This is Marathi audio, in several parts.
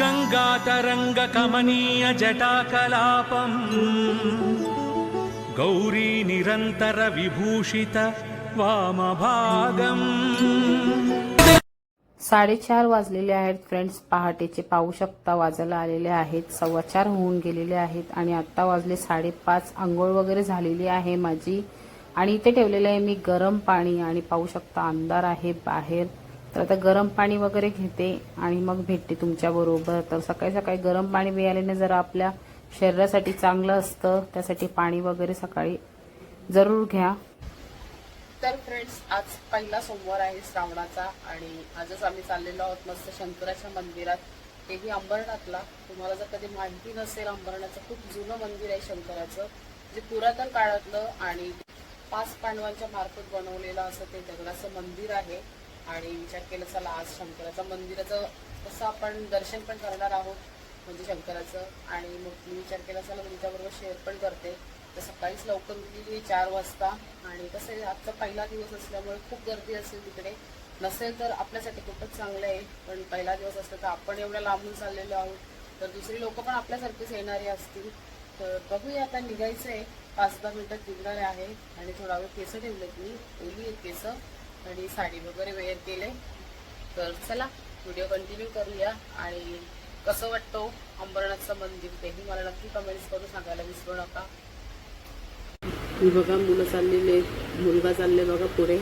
गङ्गातरङ्गकमनीयजटाकलापम् गौरी निरन्तरविभूषित वामभागम्। साडेचार वाजलेले आहेत फ्रेंड्स पहाटेचे पाहू शकता वाजायला आलेले आहेत. सव्वा चार होऊन गेलेले आहेत आणि आत्ता वाजले साडेपाच. आंघोळ वगैरे झालेली आहे माझी. आणि इथे ठेवलेलं आहे मी गरम पाणी आणि पाहू शकता अंधार आहे बाहेर. तर आता गरम पाणी वगैरे घेते आणि मग भेटते तुमच्याबरोबर तर सकाळी सकाळी गरम पाणी मिळाल्याने जरा आपल्या शरीरासाठी चांगलं असतं. त्यासाठी पाणी वगैरे सकाळी जरूर घ्या. तर फ्रेंड्स आज पहिला सोमवार आहे श्रावणाचा आणि आजच आम्ही चाललेलो आहोत मस्त शंकराच्या मंदिरात. तेही अंबरनाथला. तुम्हाला जर कधी माहिती नसेल अंबरनाथचं खूप जुनं मंदिर आहे शंकराचं. जे पुरातन काळातलं आणि पाच पांडवांच्या मार्फत बनवलेलं असं ते दगडाचं मंदिर आहे. आणि विचार केला चला आज शंकराचं मंदिराचं कसं आपण दर्शन पण करणार आहोत म्हणजे शंकराचं. आणि मग मी विचार केला चला तुमच्याबरोबर शेअर पण करते. तर सकाळीच लवकर उठली चार वाजता. आणि कसं आहे आजचा पहिला दिवस असल्यामुळे खूप गर्दी असेल तिकडे. नसेल तर आपल्यासाठी खूपच चांगलं आहे. पण पहिला दिवस असला तर आपण एवढ्या लांबून चाललेलो आहोत. तर दुसरी लोक पण आपल्यासारखेच येणारे असतील. तर बघूया आता निघायचं आहे पाच दहा मिनटात निघणार आहे. आणि थोडा वेळ केसं ठेवलेत मी. ओली आहेत केसं. आणि साडी वगैरे वेअर केले तर चला व्हिडिओ कंटिन्यू करूया. आणि कसं वाटतो हो अंबरनाथचं मंदिर तेही मला नक्की कमेंट्स करून सांगायला विसरू नका. ही बघा मुलं चाललेले मुलगा चालले बघा पुढे.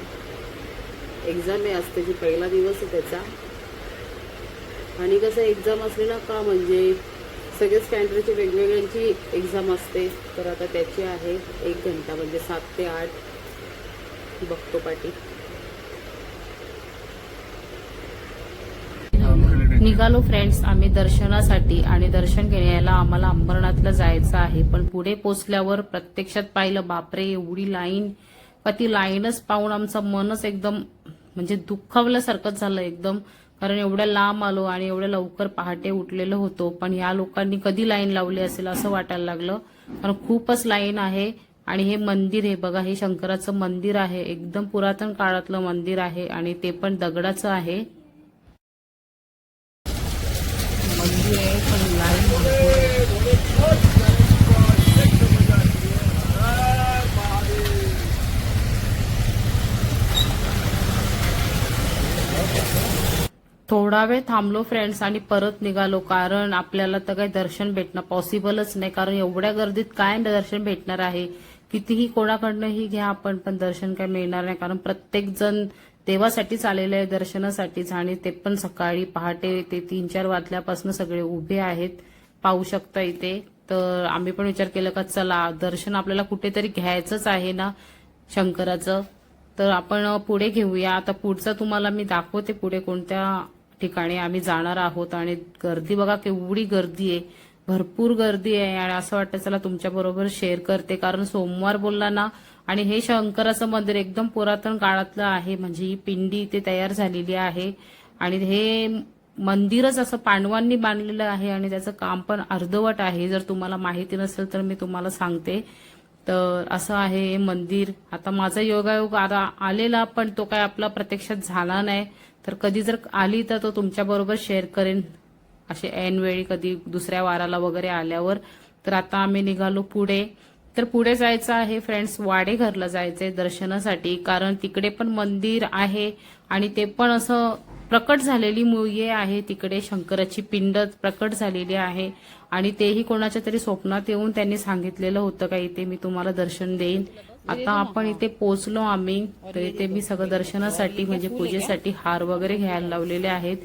एक्झाम आहे आज त्याची पहिला दिवस आहे त्याचा. आणि कसं एक्झाम असले ना का म्हणजे सगळे स्टँडर्डची वेगवेगळ्यांची एक्झाम असते. तर आता त्याची आहे एक घंटा म्हणजे सात ते आठ. बघतो पाठी निघालो फ्रेंड्स आम्ही दर्शनासाठी आणि दर्शन घेण्याला आम्हाला अंबरनाथला जायचं आहे. पण पुढे पोचल्यावर प्रत्यक्षात पाहिलं बापरे एवढी लाईन का ती लाईनच पाहून आमचं मनच एकदम म्हणजे दुःखावल्यासारखंच झालं एकदम. कारण एवढ्या लांब आलो आणि एवढ्या लवकर पहाटे उठलेलो होतो पण या लोकांनी कधी लाईन लावली असेल असं वाटायला लागलं. कारण खूपच लाईन आहे आणि हे मंदिर आहे. बघा हे शंकराचं मंदिर आहे. एकदम पुरातन काळातलं मंदिर आहे आणि ते पण दगडाचं आहे मंदिर आहे पण लाईन भरपूर आहे. थोडा वेळ थांबलो फ्रेंड्स आणि परत निघालो. कारण आपल्याला तर काही दर्शन भेटणं पॉसिबलच नाही. कारण एवढ्या गर्दीत काय दर्शन भेटणार आहे? कितीही कोणाकडनंही घ्या आपण पण दर्शन काय मिळणार नाही. कारण प्रत्येक जण देवासाठीच आलेले आहे दर्शनासाठीच. आणि ते पण सकाळी पहाटे ते तीन चार वाजल्यापासून सगळे उभे आहेत. पाहू शकता इथे. तर आम्ही पण विचार केला का चला दर्शन आपल्याला कुठेतरी घ्यायचंच आहे ना शंकराचं. तर आपण पुढे घेऊया. आता पुढचं तुम्हाला मी दाखवते पुढे कोणत्या ठिकाणी आम्ही जाणार आहोत आणि गर्दी बघा केवढी गर्दी आहे. भरपूर गर्दी आहे आणि असं वाटतं चला तुमच्या बरोबर शेअर करते. कारण सोमवार बोलला ना आणि हे शंकराचं मंदिर एकदम पुरातन काळातलं आहे. म्हणजे ही पिंडी इथे तयार झालेली आहे. आणि हे मंदिरच असं पांडवांनी बांधलेलं आहे आणि त्याचं काम पण अर्धवट आहे. जर तुम्हाला माहिती नसेल तर मी तुम्हाला सांगते. तर असं आहे हे मंदिर. आता माझा योगायोग आता आलेला पण तो काय आपला प्रत्यक्षात झाला नाही. तर कधी जर आली तर तो तुमच्याबरोबर शेअर करेन. असे ऐन वेळी कधी दुसऱ्या वाराला वगैरे आल्यावर. तर आता आम्ही निघालो पुढे. तर पुढे जायचं आहे फ्रेंड्स वाडेघरला जायचंय दर्शनासाठी. कारण तिकडे पण मंदिर आहे आणि ते पण असं प्रकट झालेली मुलगी आहे. तिकडे शंकराची पिंड प्रकट झालेली आहे. आणि तेही कोणाच्या तरी स्वप्नात येऊन त्यांनी सांगितलेलं होतं का इथे मी तुम्हाला दर्शन देईन. आता आपण इथे पोचलो आम्ही तर इथे मी सगळं दर्शनासाठी म्हणजे पूजेसाठी हार वगैरे घ्यायला लावलेले आहेत.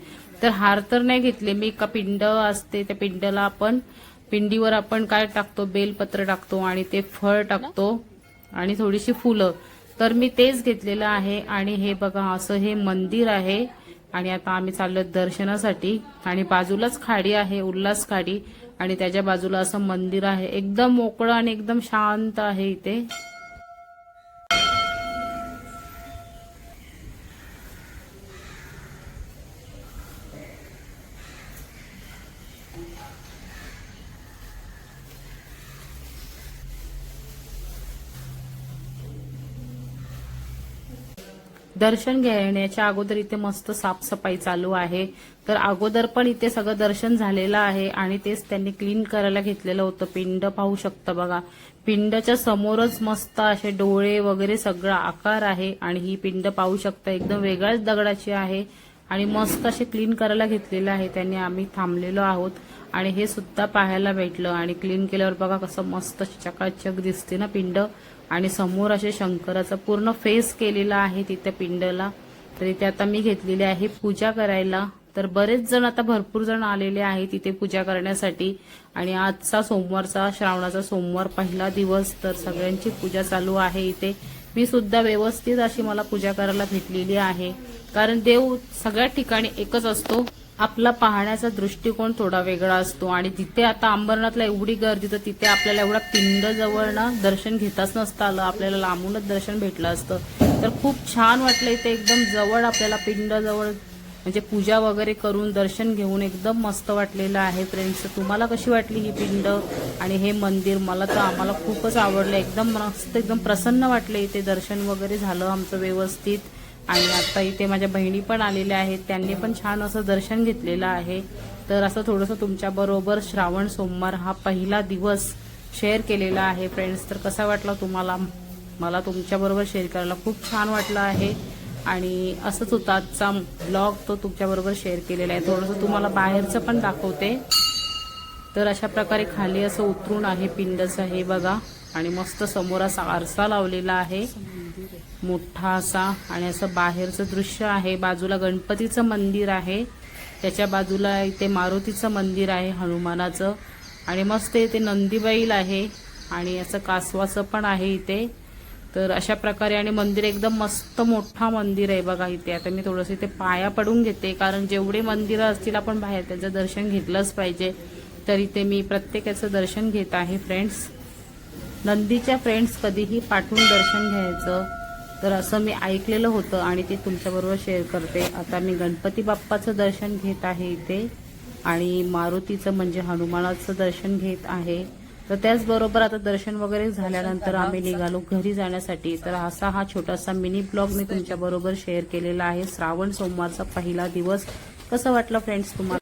तर हार तर नाही घेतले मी का पिंड असते त्या पिंडला आपण पिंडीवर आपण काय टाकतो बेलपत्र टाकतो आणि ते फळ टाकतो आणि थोडीशी फुलं. तर मी तेच घेतलेलं आहे आणि हे बघा असं हे मंदिर आहे आणि आता आम्ही चाललो दर्शनासाठी आणि बाजूलाच खाडी आहे उल्हास खाडी आणि त्याच्या बाजूला असं मंदिर आहे. एकदम मोकळं आणि एकदम शांत आहे इथे. दर्शन घेण्याच्या अगोदर इथे मस्त साफसफाई चालू आहे. तर अगोदर पण इथे सगळं दर्शन झालेलं आहे आणि तेच त्यांनी क्लीन करायला घेतलेलं होतं. पिंड पाहू शकता बघा. पिंडच्या समोरच मस्त असे डोळे वगैरे सगळा आकार आहे आणि ही पिंड पाहू शकता. एकदम वेगळ्याच दगडाची आहे आणि मस्त असे क्लीन करायला घेतलेलं आहे. त्यांनी आम्ही थांबलेलो आहोत आणि हे सुद्धा पाहायला भेटलं आणि क्लीन केल्यावर बघा कसं मस्त चकाचक दिसते ना पिंड. आणि समोर असे शंकराचा पूर्ण फेस केलेला आहे तिथे पिंडला. तर इथे आता मी घेतलेली आहे पूजा करायला. तर बरेच जण आता भरपूर जण आलेले आहेत तिथे पूजा करण्यासाठी. आणि आजचा सोमवारचा श्रावणाचा सोमवार पहिला दिवस तर सगळ्यांची पूजा चालू आहे इथे. मी सुद्धा व्यवस्थित अशी मला पूजा करायला भेटलेली आहे. कारण देव सगळ्या ठिकाणी एकच असतो. आपला पाहण्याचा दृष्टिकोन थोडा वेगळा असतो. आणि तिथे आता अंबरनाथला एवढी गर्दी तर तिथे आपल्याला एवढा पिंड जवळनं दर्शन घेताच नसतं आलं. आपल्याला लांबूनच दर्शन भेटलं असतं. तर खूप छान वाटलं इथे एकदम जवळ आपल्याला पिंड जवळ म्हणजे पूजा वगैरे करून दर्शन घेऊन एकदम मस्त वाटलेलं आहे फ्रेंड्स. तुम्हाला कशी वाटली ही पिंड आणि हे मंदिर? मला तर आम्हाला खूपच आवडलं. एकदम मस्त एकदम प्रसन्न वाटलं इथे दर्शन वगैरे झालं आमचं व्यवस्थित. आणि आता इथे माझ्या बहिणी पण आलेल्या आहेत. त्यांनी पण छान असं दर्शन घेतलेलं आहे. तर असं थोडंसं तुमच्याबरोबर श्रावण सोमवार हा पहिला दिवस शेअर केलेला आहे. फ्रेंड्स तर कसा वाटला तुम्हाला? मला तुमच्याबरोबर शेअर करायला खूप छान वाटलं आहे. आणि असंच होता आजचा ब्लॉग तो तुमच्याबरोबर शेअर केलेला आहे. थोडंसं तुम्हाला बाहेरचं पण दाखवते. तर अशा प्रकारे खाली असं उतरून आहे पिंडचं आहे बघा. आणि मस्त समोर असा आरसा लावलेला आहे. मोठा असा आणि असं बाहेरचं दृश्य आहे. बाजूला गणपतीचं मंदिर आहे. त्याच्या बाजूला इथे मारुतीचं मंदिर आहे हनुमानाचं. आणि मस्त इथे नंदीबैल आहे आणि असं कासवाचं पण आहे इथे. तर अशा प्रकारे आणि मंदिर एकदम मस्त मोठा मंदिर आहे बघा इथे. आता मी थोडंसं इथे पाया पडून घेते कारण जेवढे मंदिरं असतील आपण बाहेर त्याचं दर्शन घेतलंच पाहिजे. तर इथे मी प्रत्येकाचं दर्शन घेत आहे फ्रेंड्स नंदीच्या फ्रेंड्स कधीही पाठवून दर्शन घ्यायचं. तर असं मी ऐकलेलं होतं आणि ते तुमच्याबरोबर शेअर करते. आता मी गणपती बाप्पाचं दर्शन घेत आहे इथे आणि मारुतीचं म्हणजे हनुमानाचं दर्शन घेत आहे. तर त्याचबरोबर आता दर्शन वगैरे झाल्यानंतर आम्ही निघालो घरी जाण्यासाठी. तर असा हा छोटासा मिनी ब्लॉग मी तुमच्याबरोबर शेअर केलेला आहे. श्रावण सोमवारचा पहिला दिवस. कसं वाटलं फ्रेंड्स तुम्हाला?